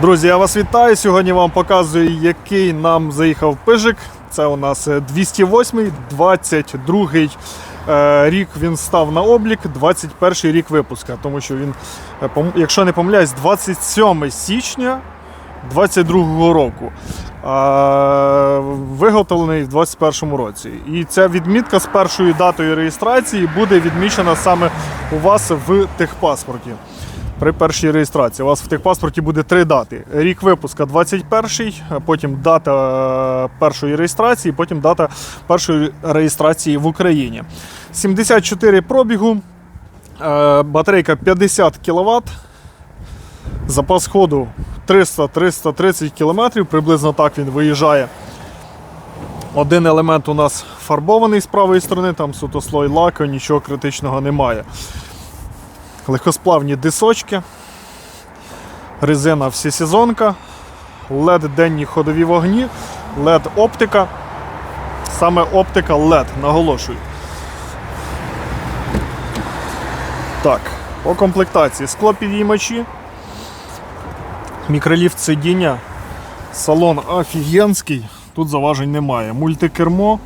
Друзі, я вас вітаю. Сьогодні вам показую, який нам заїхав пижик. Це у нас е, 208, 22 е, рік він став на облік, 21 рік випуска. Тому що він, е, якщо не помиляюсь, 27 січня 22 року. Виготовлений в 21 році. І ця відмітка з першою датою реєстрації буде відмічена саме у вас в техпаспорті. При першій реєстрації. У вас в техпаспорті буде три дати: рік випуска 21, а потім дата е, першої реєстрації, потім дата першої реєстрації в Україні. 74 пробігу, е, батарейка 50 кВт, запас ходу 300-330 км, приблизно так він виїжджає. Один елемент у нас фарбований з правої сторони, там суто слой лаку, нічого критичного немає. Легкосплавні дисочки, резина всесезонка, LED денні ходові вогні, LED оптика. Саме оптика LED, наголошую. Так, по комплектації склопідіймачі, мікроліфт сидіння, салон офігенський, тут заважень немає. Мультикермо.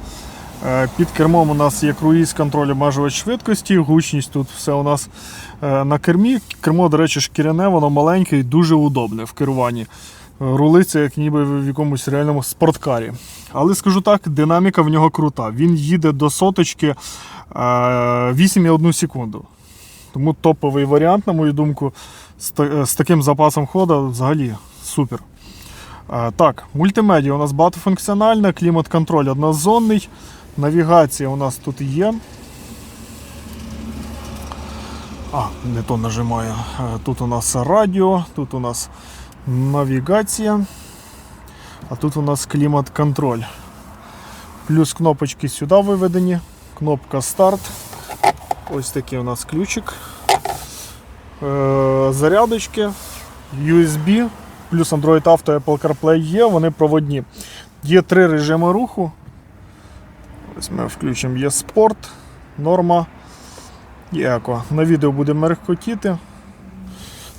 Е, Під кермом у нас є круїз контроль обмежувач швидкості, гучність тут все у нас е, на кермі. Кермо, до речі, шкіряне, воно маленьке і дуже удобне в керуванні. Е, Рулиться, як ніби в якомусь реальному спорткарі. Але скажу так, динаміка в нього крута. Він їде до соточки е, 8,1 секунду. Тому топовий варіант, на мою думку, з, таким запасом ходу взагалі супер. Так, мультимедіа у нас багатофункціональна, клімат-контроль однозонний. Навігація у нас тут є. А, не то нажимаю. Е, Тут у нас радіо, тут у нас навігація, а тут у нас клімат-контроль. Плюс кнопочки сюди виведені. Кнопка старт. Ось такий у нас ключик. Е, Зарядочки, USB, плюс Android Auto, Apple CarPlay є, вони проводні. Є три режими руху. Ось ми включимо є спорт, норма і. На відео буде мерехкотіти.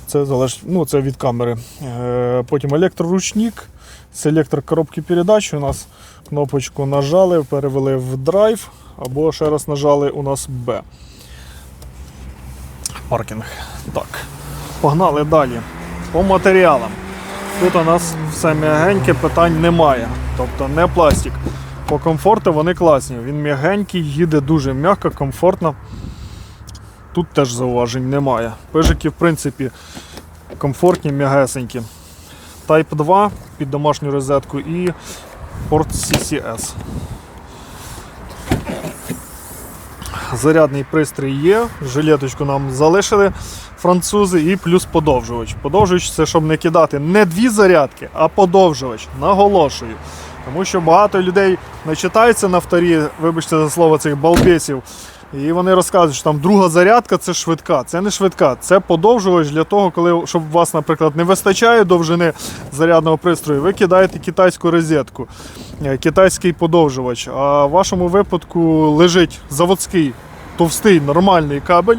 Це залежить, ну, це від камери. Е, Потім електроручник, селектор коробки передач. У нас кнопочку нажали, перевели в драйв, або ще раз нажали у нас Б. Паркінг. Так. Погнали далі. По матеріалам. Тут у нас все м'ягеньке, питань немає. Тобто не пластик. По комфорту вони класні. Він м'ягенький, їде дуже м'яко, комфортно. Тут теж зауважень немає. Пижики, в принципі, комфортні, м'ягесенькі. Type 2 під домашню розетку і порт CCS. Зарядний пристрій є, жилеточку нам залишили французи і плюс подовжувач. Подовжувач це щоб не кидати не дві зарядки, а подовжувач. Наголошую. Тому що багато людей начитаються на вторі, вибачте за слово цих балбесів, і вони розказують, що там друга зарядка це швидка. Це не швидка, це подовжувач для того, коли щоб у вас, наприклад, не вистачає довжини зарядного пристрою, ви кидаєте китайську розетку, е, китайський подовжувач. А в вашому випадку лежить заводський товстий нормальний кабель,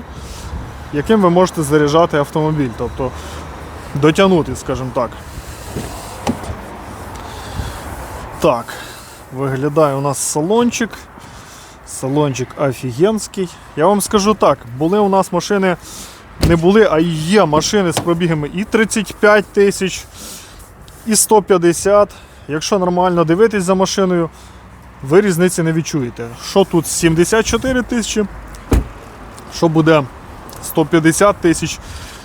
яким ви можете заряджати автомобіль, тобто дотягнути, скажімо так. Так, виглядає у нас салончик. Салончик офігенський. Я вам скажу так, були у нас машини, не були, а є машини з пробігами і 35 тисяч, і 150. Якщо нормально дивитись за машиною, ви різниці не відчуєте. Що тут 74 тисячі, що буде 150 тисяч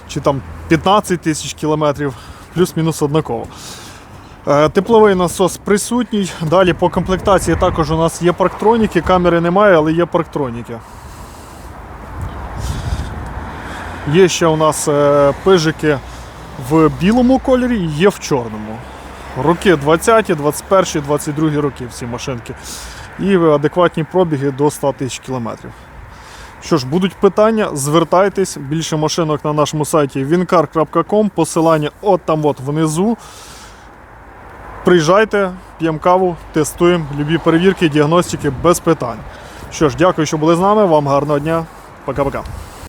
чи там 15 тисяч кілометрів, плюс-мінус однаково. Е, Тепловий насос присутній. Далі по комплектації також у нас є парктроніки, камери немає, але є парктроніки. Є ще у нас е, пижики в білому кольорі, є в чорному. Роки 20, 21, 22 роки всі машинки. І адекватні пробіги до 100 тисяч кілометрів. Що ж, будуть питання, звертайтесь. Більше машинок на нашому сайті wincar.com, посилання от там от внизу. Приїжджайте, п'ємо каву, тестуємо любі перевірки, діагностики без питань. Що ж, дякую, що були з нами. Вам гарного дня. Пока-пока.